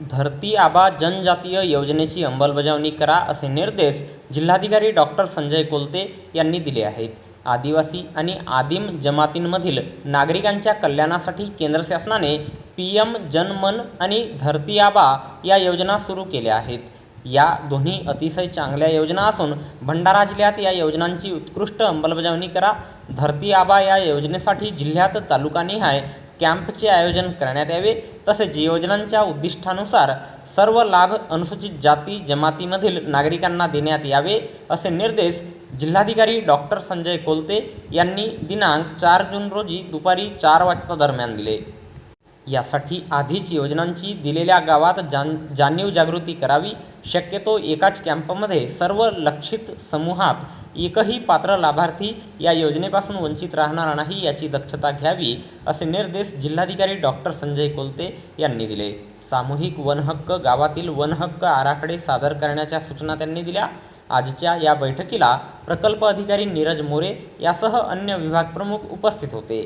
धरती आबा जनजातीय योजनेची अंमलबजावणी करा असे निर्देश जिल्हाधिकारी डॉक्टर संजय कोलते यांनी दिले आहेत. आदिवासी आणि आदिम जमातींमधील नागरिकांच्या कल्याणासाठी केंद्र शासनाने पी एम जनमन आणि धरती आबा या योजना सुरू केल्या आहेत. या दोन्ही अतिशय चांगल्या योजना असून भंडारा जिल्ह्यात या योजनांची उत्कृष्ट अंमलबजावणी करा. धरती आबा या योजनेसाठी जिल्ह्यात तालुकानिहाय कॅम्पचे आयोजन करण्यात यावे. तसेच योजनांच्या उद्दिष्टानुसार सर्व लाभ अनुसूचित जाती जमातीमधील नागरिकांना देण्यात यावे असे निर्देश जिल्हाधिकारी डॉक्टर संजय कोलते यांनी दिनांक चार जून रोजी दुपारी चार वाजता दरम्यान दिले. यासाठी आधीच योजनांची दिलेल्या गावात जाण जाणीव जागृती करावी. शक्यतो एकाच कॅम्पमध्ये सर्व लक्षित समूहात एकही पात्र लाभार्थी या योजनेपासून वंचित राहणार नाही याची दक्षता घ्यावी असे निर्देश जिल्हाधिकारी डॉक्टर संजय कोलते यांनी दिले. सामूहिक वनहक्क गावातील वनहक्क आराखडे सादर करण्याच्या सूचना त्यांनी दिल्या. आजच्या या बैठकीला प्रकल्प अधिकारी नीरज मोरे यासह अन्य विभागप्रमुख उपस्थित होते.